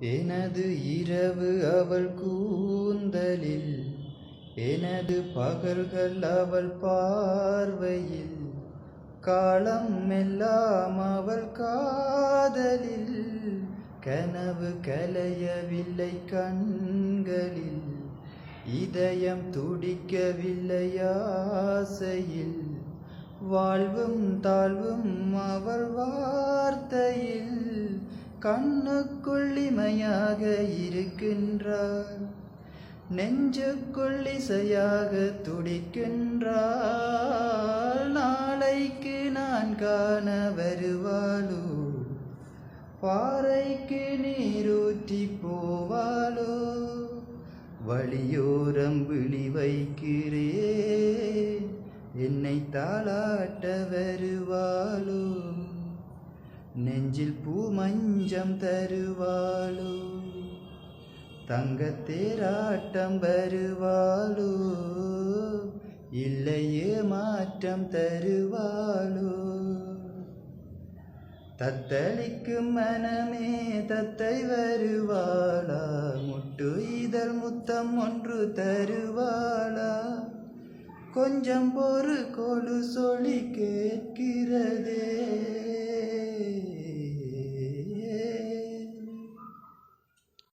எனது இரவு அவள் கூந்தலில் எனது பகல்கள் அவள் பார்வையில் காலம் எல்லாம் அவள் காதலில் கனவு கலையவில்லை கண்களில் இதயம் துடிக்கவில்லை ஆசையில் வாழ்வும் தாழ்வும் அவள் வார்த்தையில். கண்ணுக்குள்ளிமையாக இருக்கின்றார் நெஞ்சுக்குள்ளிசையாக துடிக்கின்றார். நாளைக்கு நான் காண வருவாளோ? பாறைக்கு நீரூற்றி போவாளோ? வழியோரம் விழி வைக்கிறே என்னை தாளாட்ட வருவாளோ? நெஞ்சில் பூ மஞ்சம் தருவாளோ? தங்கத்தேராட்டம் வருவாளோ? இல்லையே மாற்றம் தருவாளோ? தத்தளிக்கும் மனமே தத்தை வருவாளா? முட்டு இதழ் முத்தம் ஒன்று தருவாளா? கொஞ்சம் ஒரு கொழு சொல்லி கேட்கிறதே